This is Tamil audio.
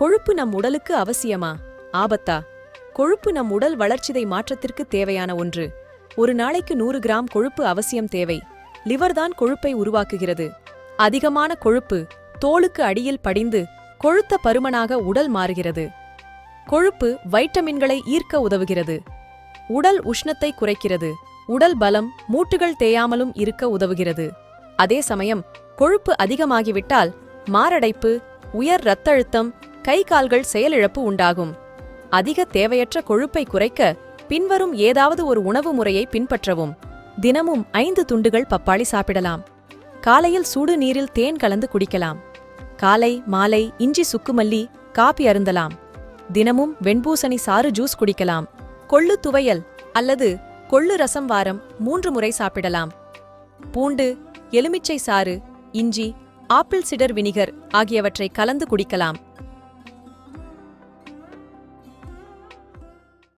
கொழுப்பு நம் உடலுக்கு அவசியமா? ஆபத்தா? கொழுப்பு நம் உடல் வளர்ச்சிதை மாற்றத்திற்கு தேவையான ஒன்று. ஒரு நாளைக்கு நூறு கிராம் கொழுப்பு அவசியம் தேவை. லிவர்தான் கொழுப்பை உருவாக்குகிறது. அதிகமான கொழுப்பு தோலுக்கு அடியில் படிந்து கொழுத்த பருமனாக உடல் மாறுகிறது. கொழுப்பு வைட்டமின்களை ஈர்க்க உதவுகிறது. உடல் உஷ்ணத்தை குறைக்கிறது. உடல் பலம் மூட்டுகள் தேயாமலும் இருக்க உதவுகிறது. அதே சமயம் கொழுப்பு அதிகமாகிவிட்டால் மாரடைப்பு உயர் இரத்த அழுத்தம் கை கால்கள் செயலிழப்பு உண்டாகும். அதிக தேவையற்ற கொழுப்பை குறைக்க பின்வரும் ஏதாவது ஒரு உணவு முறையை பின்பற்றவும். தினமும் ஐந்து துண்டுகள் பப்பாளி சாப்பிடலாம். காலையில் சூடு நீரில் தேன் கலந்து குடிக்கலாம். காலை மாலை இஞ்சி சுக்குமல்லி காபி அருந்தலாம். தினமும் வெண்பூசணி சாறு ஜூஸ் குடிக்கலாம். கொள்ளு துவையல் அல்லது கொள்ளு ரசம் வாரம் மூன்று முறை சாப்பிடலாம். பூண்டு எலுமிச்சை சாறு இஞ்சி ஆப்பிள் சிடர் வினிகர் ஆகியவற்றை கலந்து குடிக்கலாம்.